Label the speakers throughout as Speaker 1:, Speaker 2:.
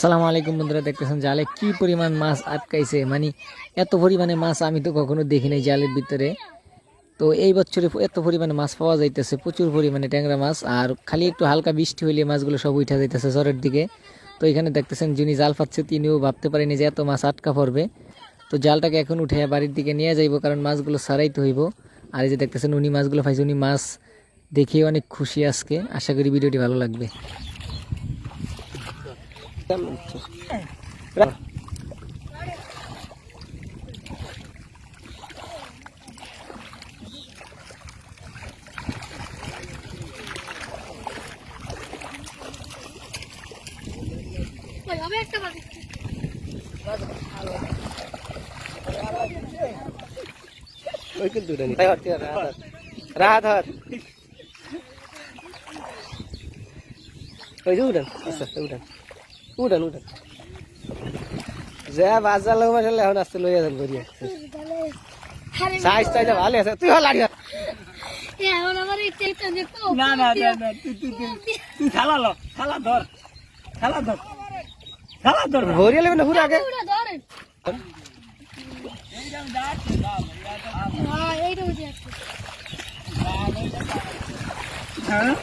Speaker 1: সালাম আলাইকুম বন্ধুরা, দেখতেছেন জালে কি পরিমাণ মাছ আটকাইছে? মানে এত পরিমাণে মাছ আমি তো কখনো দেখি নাই জালের ভিতরে। তো এই বছরে এত পরিমাণে মাছ পাওয়া যাইতেছে, প্রচুর পরিমাণে ট্যাংরা মাছ, আর খালি একটু হালকা বৃষ্টি হইলে মাছগুলো সব উঠা যাইতেছে জ্বরের দিকে। তো এখানে দেখতেছেন যিনি জাল পাচ্ছে তিনিও ভাবতে পারেনি যে এত মাছ আটকা পড়বে। তো জালটাকে এখন উঠে বাড়ির দিকে নিয়ে যাইব, কারণ মাছগুলো সারাইতে হইব। আর এই যে দেখতেছেন উনি মাছগুলো পাইছে, উনি মাছ দেখে অনেক খুশি আজকে। আশা করি ভিডিওটি ভালো লাগবে।
Speaker 2: হাত ওই যে উড়ান আচ্ছা উড়ান। উড়ান উড়ান যা বাজার লোক মাসালে এখন আসতে লইয়া যান
Speaker 3: আরে
Speaker 2: সাইজ তাই ভালো আছে তুই
Speaker 3: চেষ্টা দেখো
Speaker 4: না না তুই তুই তুই তুই খেলা লো খেলা ধর খেলা ধর খেলা ধর।
Speaker 2: ভরিয়া লেবে না পুরো আগে?
Speaker 3: হ্যাঁ?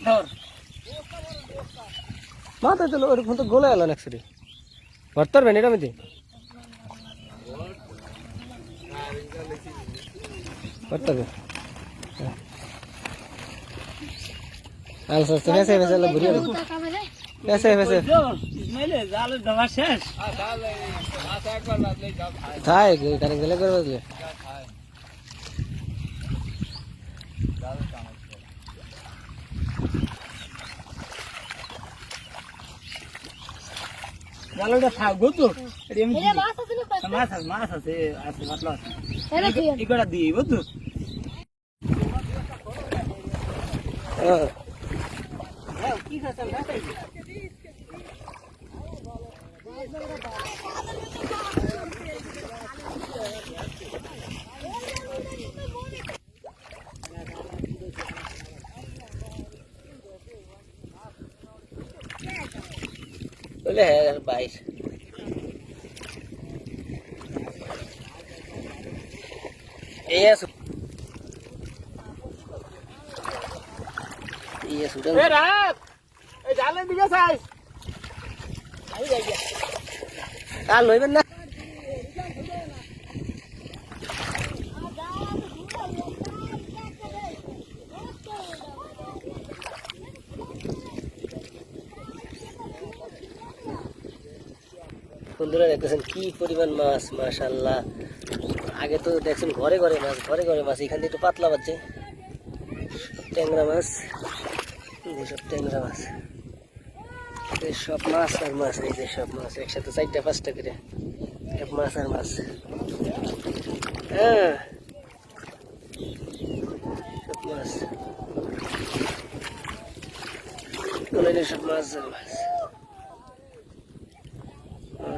Speaker 4: ধর।
Speaker 2: মাথায় তো ওরকম তো গোলা এলো একসাথে ভরতে পারবেন এটা মধ্যে ভরতে হবে আলসা
Speaker 4: জালটা থাক বুঝছ এটা এমনি
Speaker 3: মাছ আছে না
Speaker 4: মাছ আছে মাছ আছে আছে আছে।
Speaker 3: এটা কি
Speaker 4: এগুলা দিই বুঝছ
Speaker 2: বলে হ্যাঁ বাইশ এই আছে এই আছে
Speaker 4: এ রাত এই জালের দিকে চাই
Speaker 2: আর লইবেন না বন্ধুরা দেখতেছেন কি পরিমাণ মাছ মাশাল্লাহ আগে তো দেখছেন ঘরে ঘরে মাছ, ঘরে ঘরে মাছ, এখান থেকে একটু পাতলা বাজছে। ট্যাংরা মাছ সব ট্যাংরা মাছ। সব মাছ আর মাছ, এই যে সব মাছ, একসাথে চারটা, পাঁচটা করে। সব মাছ আর মাছ। হ্যাঁ। সব মাছ। সব মাছ আর মাছ।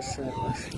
Speaker 2: 是合适